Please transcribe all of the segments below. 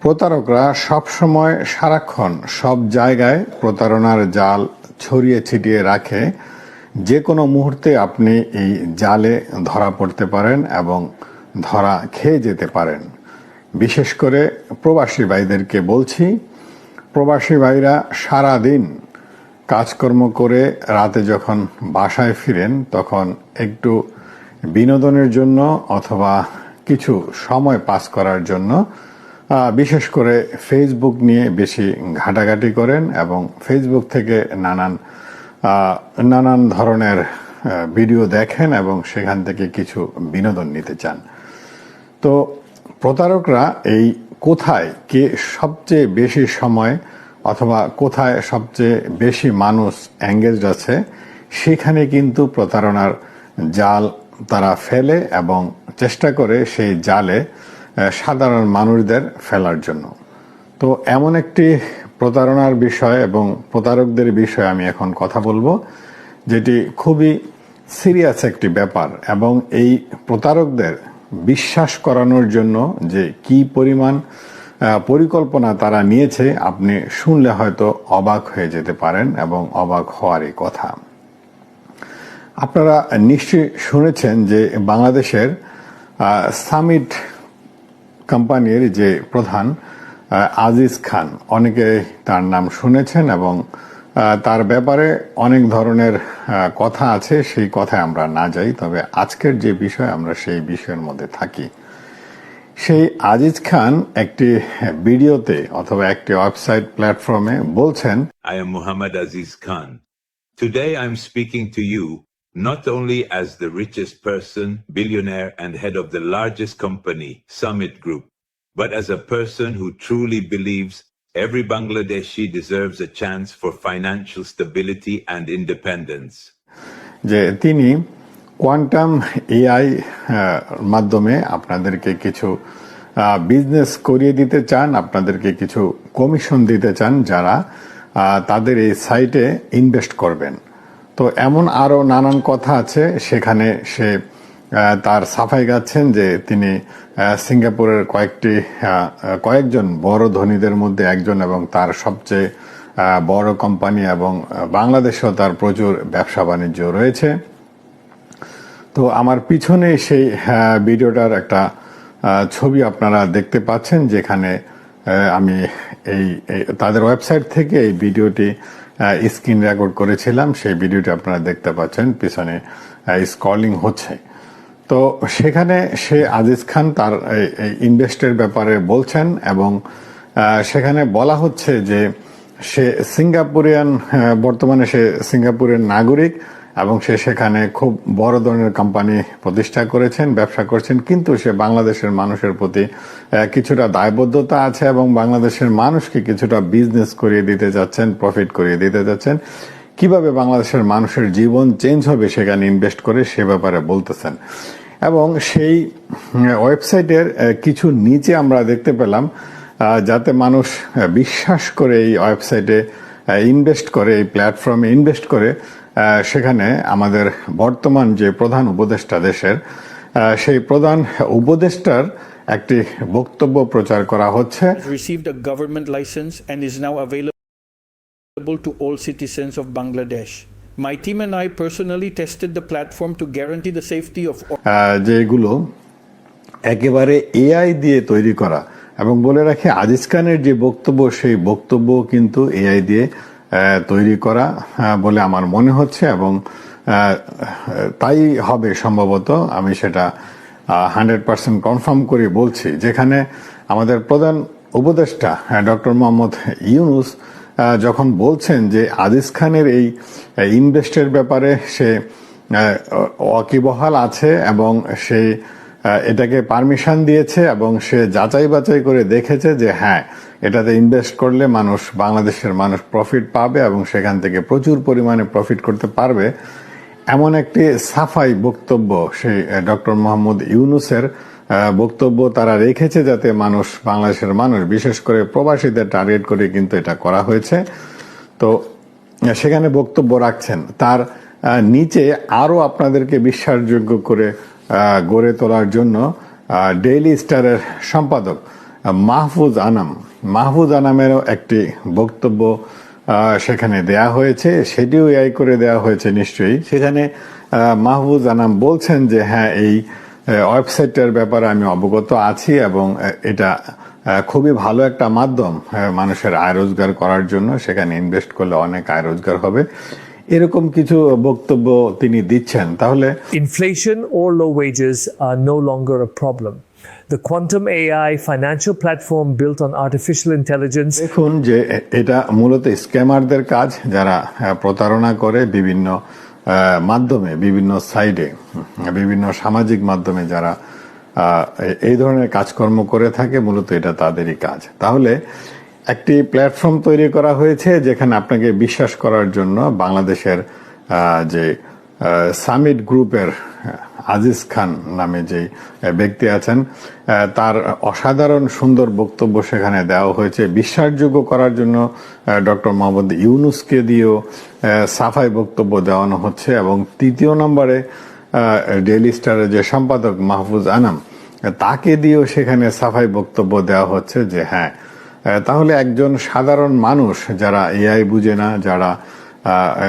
প্রতারকরা সবসময় সারাক্ষণ সব জায়গায় প্রতারণার জাল ছড়িয়ে ছিটিয়ে রাখে। যে কোনো মুহূর্তে আপনি এই জালে ধরা পড়তে পারেন এবং ধরা খেয়ে যেতে পারেন। বিশেষ করে প্রবাসী ভাইদেরকে বলছি, প্রবাসী ভাইরা সারাদিন কাজকর্ম করে রাতে যখন বাসায় ফিরেন, তখন একটু বিনোদনের জন্য অথবা কিছু সময় পাস করার জন্য বিশেষ করে ফেসবুক নিয়ে বেশি ঘাটাঘাটি করেন এবং ফেসবুক থেকে নানান নানান ধরনের ভিডিও দেখেন এবং সেখান থেকে কিছু বিনোদন নিতে চান। তো প্রতারকরা এই কোথায়, কে সবচেয়ে বেশি সময় অথবা কোথায় সবচেয়ে বেশি মানুষ এঙ্গেজড আছে, সেখানে কিন্তু প্রতারণার জাল তারা ফেলে এবং চেষ্টা করে সেই জালে সাধারণ মানুষদের ফেলার জন্য। তো এমন একটি প্রতারণার বিষয় এবং প্রতারকদের বিষয়ে আমি এখন কথা বলব, যেটি খুবই সিরিয়াস একটি ব্যাপার এবং এই প্রতারকদের বিশ্বাস করানোর জন্য যে কি পরিমাণ পরিকল্পনা তারা নিয়েছে, আপনি শুনলে হয়তো অবাক হয়ে যেতে পারেন এবং অবাক হওয়ারই কথা। আপনারা নিশ্চয়ই শুনেছেন যে বাংলাদেশের সামিট কোম্পানির যে প্রধান আজিজ খান, অনেকে তার নাম শুনেছেন এবং তার ব্যাপারে অনেক ধরনের কথা আছে, সেই কথায় আমরা না যাই, তবে আজকের যে বিষয় আমরা সেই বিষয়ের মধ্যে থাকি সেই আজিজ খান একটি ভিডিওতে অথবা একটি ওয়েবসাইট প্ল্যাটফর্মে বলছেন, I am Muhammad Aziz Khan. I am speaking to you not only as the richest person, billionaire, and head of the largest company, Summit Group, but as a person who truly believes every Bangladeshi deserves a chance for financial stability and independence. যে তিনি quantum AI মাধ্যমে আপনাদেরকে কিছু business করিয়ে দিতে চান আপনাদেরকে কিছু কমিশন দিতে চান যারা তাদের এই সাইটে ইনভেস্ট করবেন তো এমন আরও নানান কথা আছে সেখানে সে তার সাফাই গাচ্ছেন যে তিনি সিঙ্গাপুরের কয়েকটি কয়েকজন বড় ধনীদের মধ্যে একজন এবং তার সবচেয়ে বড় কোম্পানি এবং বাংলাদেশেও তার প্রচুর ব্যবসা বাণিজ্য রয়েছে। তো আমার পিছনে সেই ভিডিওটার একটা ছবি আপনারা দেখতে পাচ্ছেন যেখানে আমি এই, তাদের ওয়েবসাইট থেকে এই ভিডিওটি স্ক্রিন রেকর্ড করেছিলাম, সেই ভিডিওটি আপনারা দেখতে পাচ্ছেন, পিছনে স্কলিং হচ্ছে। তো সেখানে সে আজিজ খান তার ইনভেস্টের ব্যাপারে বলছেন এবং সেখানে বলা হচ্ছে যে সে সিঙ্গাপুরিয়ান বর্তমানে সে সিঙ্গাপুরের নাগরিক এবং সে সেখানে খুব বড় ধরনের কোম্পানি প্রতিষ্ঠা করেছেন, ব্যবসা করছেন, কিন্তু সে বাংলাদেশের মানুষের প্রতি কিছুটা দায়বদ্ধতা আছে এবং বাংলাদেশের মানুষকে কিছুটা বিজনেস করিয়ে দিতে যাচ্ছেন প্রফিট করিয়ে দিতে যাচ্ছেন। কীভাবে বাংলাদেশের মানুষের জীবন চেঞ্জ হবে সেখানে ইনভেস্ট করে সে ব্যাপারে বলতেছেন। এবং সেই ওয়েবসাইটের কিছু নিচে আমরা দেখতে পেলাম যাতে মানুষ বিশ্বাস করে এই ওয়েবসাইটে ইনভেস্ট করে, এই প্ল্যাটফর্মে ইনভেস্ট করে সেখানে আমাদের বর্তমান যে প্রধান উপদেষ্টা দেশের সেই প্রধান উপদেষ্টার একটি বক্তব্য প্রচার করা হচ্ছে। My team and I personally tested the যেগুলো একেবারে এআই দিয়ে তৈরি করা এবং বলে রাখে আজিজ খানের যে বক্তব্য সেই বক্তব্য কিন্তু এআই দিয়ে তৈরি করা বলে আমার মনে হচ্ছে এবং তাই হবে সম্ভবত। আমি সেটা হান্ড্রেড পার্সেন্ট কনফার্ম করে বলছি। যেখানে আমাদের প্রধান উপদেষ্টা ডক্টর মোহাম্মদ ইউনুস যখন বলছেন যে আদিস খানের এই ইনভেস্টের ব্যাপারে সে আহ, ওয়াকিবহাল আছে এবং সে এটাকে পারমিশন দিয়েছে এবং সে যাচাই বাছাই করে দেখেছে যে হ্যাঁ এটাতে ইনভেস্ট করলে মানুষ, বাংলাদেশের মানুষ প্রফিট পাবে এবং সেখান থেকে প্রচুর পরিমাণে প্রফিট করতে পারবে। এমন একটি সাফাই বক্তব্য সেই ডক্টর মোহাম্মদ ইউনুসের বক্তব্য তারা রেখেছে যাতে মানুষ, বাংলাদেশের মানুষ, বিশেষ করে প্রবাসীদের টার্গেট করে কিন্তু এটা করা হয়েছে। তো সেখানে বক্তব্য রাখছেন। তার নিচে আরও আপনাদেরকে বিশ্বাসযোগ্য করে গড়ে তোলার জন্য ডেইলি স্টারের সম্পাদক মাহফুজ আনাম। মাহফুজ আনামেরও একটি বক্তব্য সেখানে দেয়া হয়েছে। সেটিও এআই করে দেয়া হয়েছে নিশ্চয়ই। সেখানে মাহফুজ আনাম বলছেন যে হ্যাঁ এই ওয়েবসাইটটার ব্যাপারে আমি অবগত আছি এবং এটা খুবই ভালো একটা মাধ্যম মানুষের আয় রোজগার করার জন্য। সেখানে ইনভেস্ট করলে অনেক আয় রোজগার হবে। এরকম কিছু বক্তব্য তিনি দিচ্ছেন তাহলে Inflation or low wages are no longer a problem. The quantum AI financial platform built on artificial intelligence দেখুন যে এটা মূলত স্ক্যামারদের কাজ যারা প্রতারণা করে বিভিন্ন মাধ্যমে বিভিন্ন সাইডে বিভিন্ন সামাজিক মাধ্যমে যারা এই ধরনের কাজকর্ম করে থাকে মূলত এটা তাদেরই কাজ তাহলে একটি প্ল্যাটফর্ম তৈরি করা হয়েছে যেখানে আপনাকে বিশ্বাস করার জন্য বাংলাদেশের যে সামিট গ্রুপের আজিজ খান নামে যে ব্যক্তি আছেন তার অসাধারণ সুন্দর বক্তব্য সেখানে দেওয়া হয়েছে। বিশ্বাসযোগ্য করার জন্য ডক্টর মোহাম্মদ ইউনুসকে দিয়েও সাফাই বক্তব্য দেওয়ানো হচ্ছে এবং তৃতীয় নম্বরে ডেইলি স্টারের যে সম্পাদক মাহফুজ আনাম, তাকে দিয়েও সেখানে সাফাই বক্তব্য দেওয়া হচ্ছে যে হ্যাঁ তাহলে একজন সাধারণ মানুষ যারা এআই বুঝে না, যারা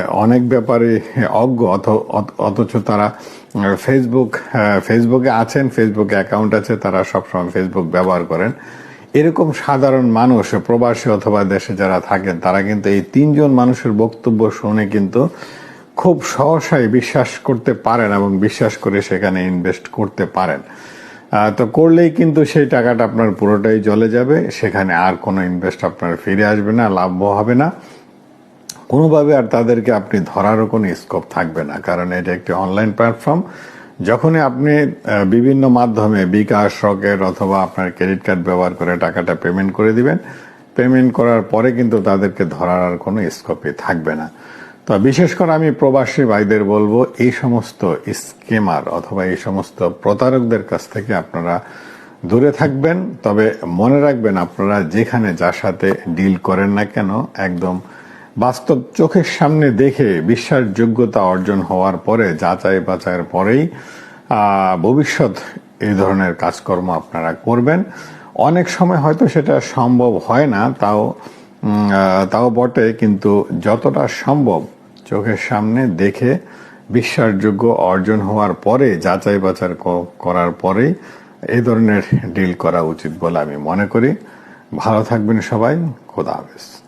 অনেক ব্যাপারে অজ্ঞ, অথ- অথ- অথচ তারা ফেসবুক ফেসবুকে আছেন ফেসবুকে অ্যাকাউন্ট আছে, তারা সবসময় ফেসবুক ব্যবহার করেন। এরকম সাধারণ মানুষ, প্রবাসী অথবা দেশে যারা থাকেন, তারা কিন্তু এই তিনজন মানুষের বক্তব্য শুনে কিন্তু খুব সহসায় বিশ্বাস করতে পারেন এবং বিশ্বাস করে সেখানে ইনভেস্ট করতে পারেন। তো করলেই কিন্তু সেই টাকাটা আপনার পুরোটাই চলে যাবে। সেখানে আর কোনো ইনভেস্ট আপনার ফিরে আসবে না লাভ হবে না। কোনোভাবে আর তাদেরকে আপনি ধরারও কোনো স্কোপ থাকবে না, কারণ এটা একটি অনলাইন প্ল্যাটফর্ম যখনই আপনি বিভিন্ন মাধ্যমে বিকাশ, রকেট অথবা আপনার ক্রেডিট কার্ড ব্যবহার করে টাকাটা পেমেন্ট করে দিবেন পেমেন্ট করার পরে কিন্তু তাদেরকে ধরার আর কোনো স্কোপই থাকবে না। তো বিশেষ করে আমি প্রবাসী ভাইদের বলব, এই সমস্ত স্কেমার অথবা এই সমস্ত প্রতারকদের কাছ থেকে আপনারা দূরে থাকবেন। তবে মনে রাখবেন, আপনারা যেখানে যার সাথে ডিল করেন না কেন, একদম বাস্তব চোখের সামনে দেখে বিশ্বাসযোগ্যতা অর্জন হওয়ার পরে, যাচাই বাছাইয়ের পরেই ভবিষ্যৎ এই ধরনের কাজকর্ম আপনারা করবেন। অনেক সময় হয়তো সেটা সম্ভব হয় না, তাও তাও বটে, কিন্তু যতটা সম্ভব চোখের সামনে দেখে বিশ্বাসযোগ্য অর্জন হওয়ার পরে, যাচাই বাচার করার পরে এই ধরনের ডিল করা উচিত বলে আমি মনে করি। ভালো থাকবেন সবাই। খোদা হাফেজ।